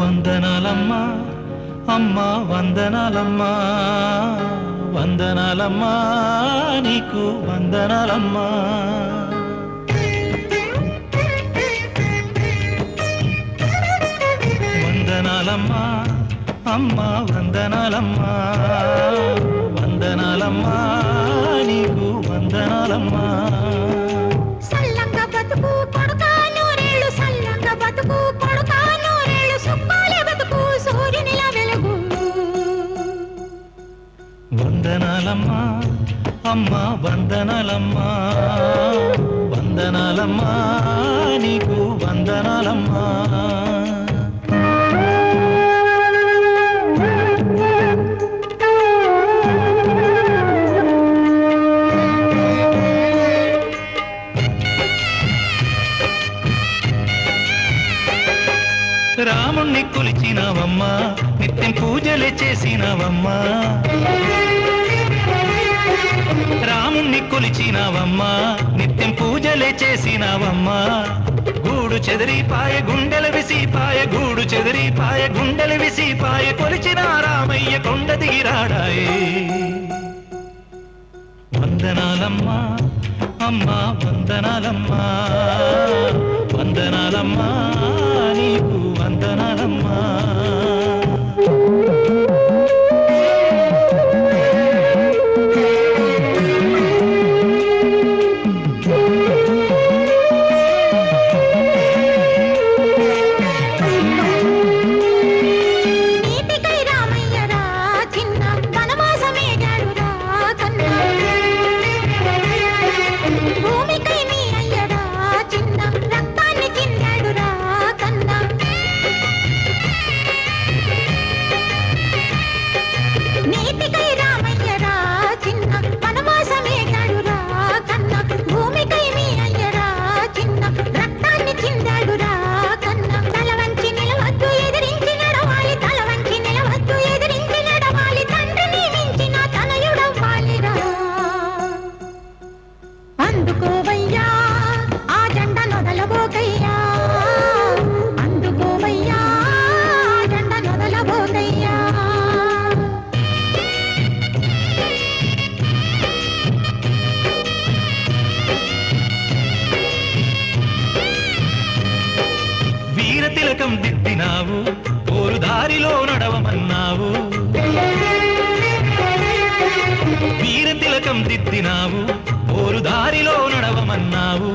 వందనాలమ్మా అమ్మా వందనాలమ్మా వందనాలమ్మా నీకు వందనాలమ్మా. వందనాలమ్మా అమ్మా వందనాలమ్మా వందనాలమ్మా నీకు వందనాలమ్మా. వందనాలమ్మా అమ్మా వందనాలమ్మా వందనాలమ్మా నీకు వందనాలమ్మా. రాముణ్ణి కొలిచినవమ్మా నిత్యం పూజలు చేసినవమ్మా. రాముణ్ణి కొలిచినావమ్మా నిత్యం పూజలే చేసినావమ్మా. గూడు చెదిరిపాయ గుండెల విసిపాయ గూడు చెదిరిపాయ గుండెల విసిపాయ కొలిచిన రామయ్య కొండ దిగిరాడాయే వందనాలమ్మా అమ్మా వందనాలమ్మా వందనాలమ్మా. వీర దిద్దినావు ఓరు దారిలో నడవమన్నావు.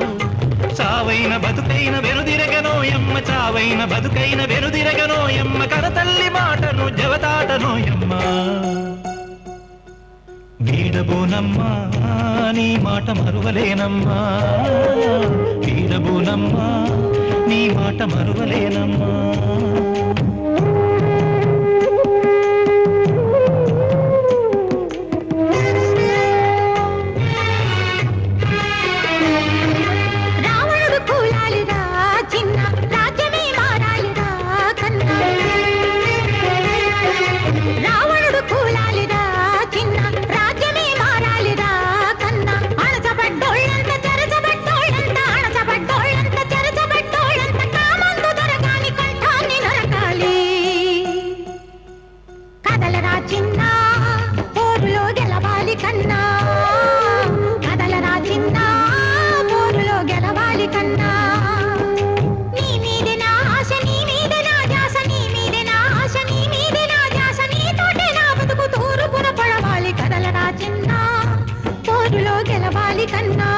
చావైన బతుకైన వెనుదిరగనోయమ్మ చావైన బతుకైన వెనుదిరగనోయమ్మ కరతల్లి మాటను జవతాటనోయమ్మ వీడబోనమ్మా నీ మాట మరువలేనమ్మా. వీడబోనమ్మా నీ మాట మరువలేనమ్మా. கண்ணா